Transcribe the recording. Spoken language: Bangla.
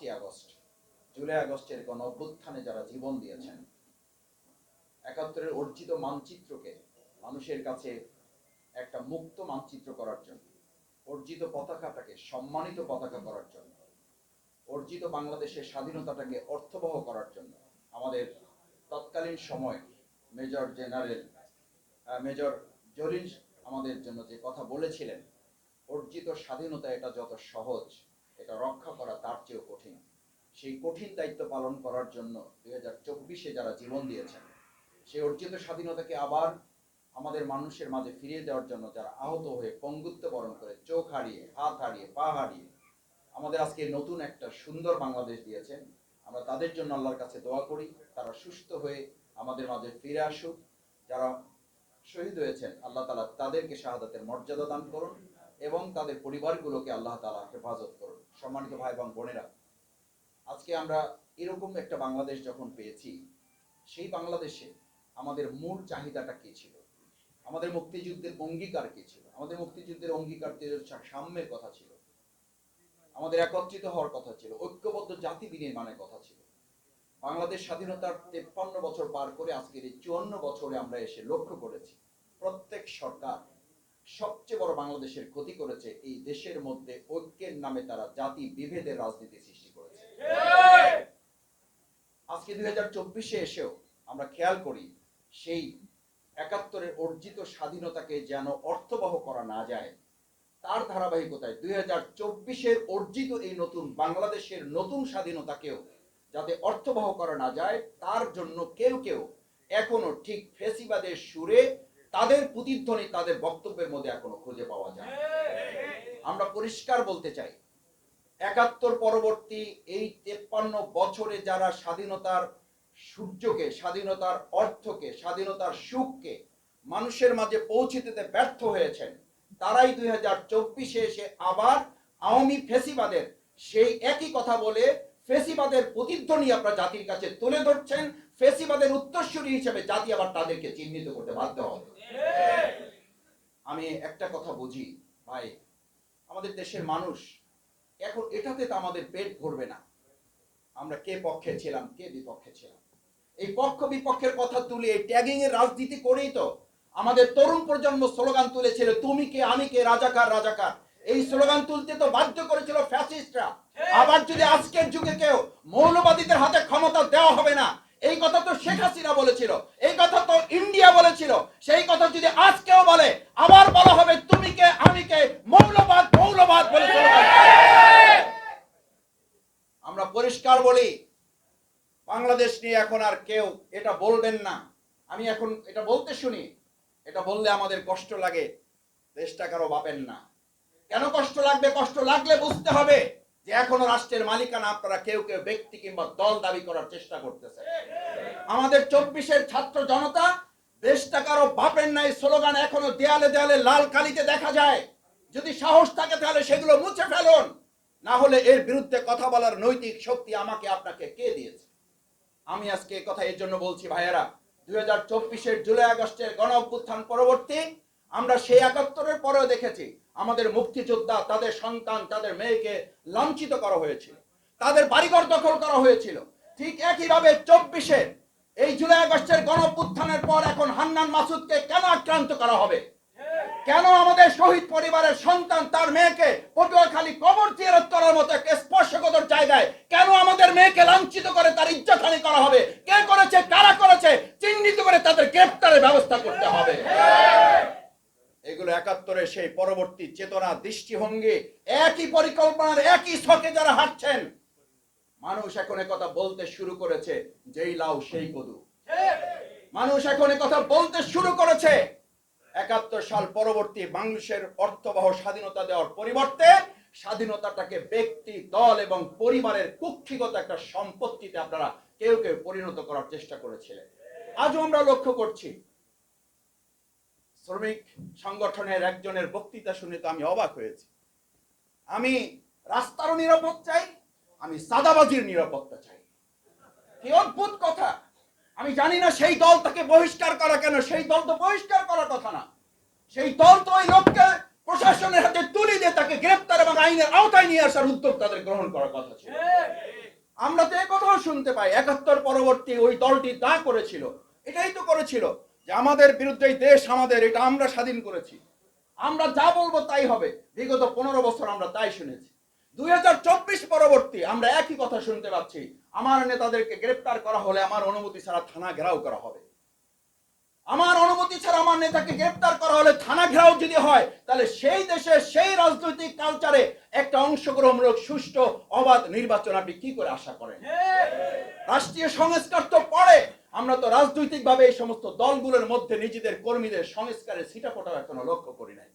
পাঁচই আগস্ট, জুলাই আগস্টের গণ অভ্যুত্থানে যারা জীবন দিয়েছেন একাত্তরের অর্জিত মানচিত্রকে মানুষের কাছে একটা মুক্ত মানচিত্র করার জন্য, অর্জিত পতাকাটাকে সম্মানিত পতাকা করার জন্য, অর্জিত বাংলাদেশের স্বাধীনতাটাকে অর্থবহ করার জন্য, আমাদের তৎকালীন সময় মেজর জেনারেল মেজর জলিল আমাদের জন্য যে কথা বলেছিলেন, অর্জিত স্বাধীনতা এটা যত সহজ এটা রক্ষা করা তার চেয়েও কঠিন। সেই কঠিন দায়িত্ব পালন করার জন্য দুই হাজার চব্বিশে যারা জীবন দিয়েছেন, সেই অর্জিত স্বাধীনতাকে আবার আমাদের মানুষের মাঝে ফিরিয়ে দেওয়ার জন্য যারা আহত হয়ে পঙ্গুত্ব বরণ করে, চোখ হারিয়ে, হাত হারিয়ে, পা হারিয়ে আমাদের আজকে নতুন একটা সুন্দর বাংলাদেশ দিয়েছেন, আমরা তাদের জন্য আল্লাহর কাছে দোয়া করি, তারা সুস্থ হয়ে আমাদের মাঝে ফিরে আসুক। যারা শহীদ হয়েছেন, আল্লাহ তালা তাদেরকে শাহাদাতের মর্যাদা দান করুন। এবং তাদের পরিবারগুলোকে আল্লাহ তালা হেফাজত করুন। সম্মানিত ভাই এবং বোনেরা, আজকে আমরা এরকম একটা বাংলাদেশ যখন পেয়েছি, সেই বাংলাদেশে আমাদের মূল চাহিদাটা কি ছিল? আমাদের মুক্তিযুদ্ধের অঙ্গীকার কি ছিল? আমাদের মুক্তিযুদ্ধের অঙ্গীকার সাম্যের কথা ছিল, আমাদের একত্রিত হওয়ার কথা ছিল, ঐক্যবদ্ধ জাতি বিনির্মাণের কথা ছিল। বাংলাদেশ স্বাধীনতার তেপ্পান্ন বছর পার করে আজকের এই চুয়ান্ন বছরে আমরা এসে লক্ষ্য করেছি, প্রত্যেক সরকার সবচেয়ে বড় বাংলাদেশের ক্ষতি করেছে এই দেশের মধ্যে ঐক্যের নামে তারা জাতি বিভেদের রাজনীতি সৃষ্টি করেছে। আজকে দুই হাজার চব্বিশে এসেও আমরা খেয়াল করি, সেই একাত্তরের অর্জিত স্বাধীনতাকে যেন অর্থবহ করা না যায়, তার ধারাবাহিকতায় দুই হাজার চব্বিশের অর্জিত এই নতুন বাংলাদেশের নতুন স্বাধীনতাকেও যাতে অর্থবহ করা না যায়, তার জন্য কেউ কেউ এখনও ঠিক ফেসিবাদের সুরে তাদের প্রতিধ্বনি তাদের বক্তব্যের মধ্যে এখনও খুঁজে পাওয়া যায় আমরা পরিষ্কার বলতে চাই, একাত্তর পরবর্তী এই তেপ্পান্ন বছরে যারা স্বাধীনতার সূর্যকে, স্বাধীনতার অর্থকে, স্বাধীনতার সুখকে মানুষের মাঝে পৌঁছে দিতে ব্যর্থ হয়েছেন, তারাই দুই হাজার চব্বিশে এসে আবার আওয়ামী ফেসিবাদের সেই একই কথা বলে ফেসিবাদের প্রতিধ্বনি আপনারা জাতির কাছে তুলে ধরছেন, ফেসিবাদের উত্তরসূরি হিসেবে জাতি আবার তাদেরকে চিহ্নিত করতে বাধ্য হবে। আমি একটা কথা বুঝি, ভাই, আমাদের দেশের মানুষ এখন এটাতে তো আমাদের পেট ভরবে না। আমরা কে পক্ষে ছিলাম, কে বিপক্ষে ছিলাম? এই পক্ষ বিপক্ষের কথা তুলে এই ট্যাগিং এর রাজনীতি করেই তো আমাদের তরুণ প্রজন্ম স্লোগান তুলেছিল, তুমি কে, আমি কে, রাজাকার রাজাকার। এই স্লোগান তুলতে তো বাধ্য করেছিল ফ্যাসিস্টরা আবার যদি আজকের যুগে কেউ মৌলবাদীদের হাতে ক্ষমতা দেওয়া হবে না এই কথা তো শেখ হাসিনা বলেছিল এই কথা তো ইন্ডিয়া বলেছিল সেই কথা যদি আজকেও বলে আবার বলা হবে তুমি কে আমি কে মৌলবাদ মৌলবাদ বলে স্লোগান। আমরা পরিষ্কার বলি বাংলাদেশ নিয়ে এখন আর কেউ এটা বলবেন না। আমি এখন এটা বলতে শুনি, এটা বললে আমাদের কষ্ট লাগে দেশটা কারও বাপেন না। কেন কষ্ট লাগবে? কষ্ট লাগলে বুঝতে হবে যে এখনও রাষ্ট্রের মালিকানা আপনারা কেউ কেউ ব্যক্তি কিংবা দল দাবি করার চেষ্টা করতেছে আমাদের চব্বিশের ছাত্র জনতা দেশটা কারও বাপের নাই স্লোগান এখনও দেয়ালে দেয়ালে লাল কালিতে দেখা যায়। যদি সাহস থাকে তাহলে সেগুলো মুছে ফেলুন, না হলে এর বিরুদ্ধে কথা বলার নৈতিক শক্তি আমাকে, আপনাকে কে দিয়েছে? আমি আজকে কথা এর জন্য বলছি, ভাইয়েরা, দুই হাজার চব্বিশের জুলাই আগস্টের গণ অভ্যুত্থান পরবর্তী আমরা সেই একাত্তরের পরেও দেখেছি, আমাদের মুক্তিযোদ্ধা, তাদের সন্তান, তাদের মেয়েকে লাঞ্ছিত করা হয়েছিল, তাদের বাড়িঘর দখল করা হয়েছিল। ঠিক একইভাবে চব্বিশে এই জুলাই আগস্টের গণ অভ্যুত্থানের পর এখন হান্নান মাসুদকে কেন আক্রান্ত করা হবে? কেন আমাদের শহীদ পরিবারের সন্তান তার মেয়েকে পটুয়াখালী কবর জিয়ারত করার মতো একটা স্পর্শকতর জায়গায় কেন আমাদের মেয়েকে লাঞ্ছিত করে তার ইজ্জতহানি করা হবে। কে করেছে, কারা করেছে, চিহ্নিত করে তাদের গ্রেফতারের ব্যবস্থা করতে হবে। এগুলো একাত্তরের সেই পরবর্তী চেতনা, দৃষ্টিভঙ্গি, একই পরিকল্পনার একই ছকে যারা হাঁটছেন, মানুষ এখন কথা বলতে শুরু করেছে, যেই লাউ সেই কদু। মানুষ এখন কথা বলতে শুরু করেছে। একাত্তর সাল পরবর্তী বাংলাদেশের অর্থবহ স্বাধীনতা দেওয়ার পরিবর্তে স্বাধীনতাটাকে ব্যক্তি, দল এবং পরিবারের কুক্ষিগত একটা সম্পত্তিতে আপনারা কেউ কেউ পরিণত করার চেষ্টা করেছিলেন। আজও আমরা লক্ষ্য করছি। শ্রমিক সংগঠনের একজনের বক্তৃতা শুনে তো আমি অবাক হয়েছি। আমি রাস্তারও নিরাপদ চাই, আমি সাদাবাজির নিরাপত্তা চাই। কি অদ্ভুত কথা! আমি জানি না সেই দল তাকে বহিষ্কার করা কেন, সেই দল তো বহিষ্কার করার কথা না। সেই দল তো ওই লোককে প্রশাসনের হাতে তাকে গ্রেপ্তার এবং আইনের আওতায় নিয়ে আসার উদ্যোগ তাদের গ্রহণ করার কথা ছিল। আমরা তো কথাও শুনতে পাই, একাত্তর পরবর্তী ওই দলটি তা করেছিল, এটাই তো করেছিল যে আমাদের বিরুদ্ধে দেশ আমাদের, এটা আমরা স্বাধীন করেছি। আমরা যা বলব তাই হবে, বিগত পনেরো বছর আমরা তাই শুনেছি। দুই হাজার চব্বিশ পরবর্তী আমরা একই কথা শুনতে পাচ্ছি, আমার নেতাদেরকে গ্রেপ্তার করা হলে আমার অনুমতি ছাড়া থানা ঘেরাও করা হবে। আমার অনুমতি ছাড়া আমার নেতাকে গ্রেপ্তার করা হলে থানা ঘেরাও যদি হয়, তাহলে সেই দেশে সেই রাজনৈতিক কালচারে একটা অংশগ্রহণমূলক, সুষ্ঠু, অবাধ নির্বাচন আপনি কি করে আশা করেন? রাষ্ট্রীয় সংস্কার তো পরে। আমরা তো রাজনৈতিক ভাবে এই সমস্ত দলগুলোর মধ্যে নিজেদের কর্মীদের সংস্কারের সিটাফোটাও এখনও লক্ষ্য করি নাই।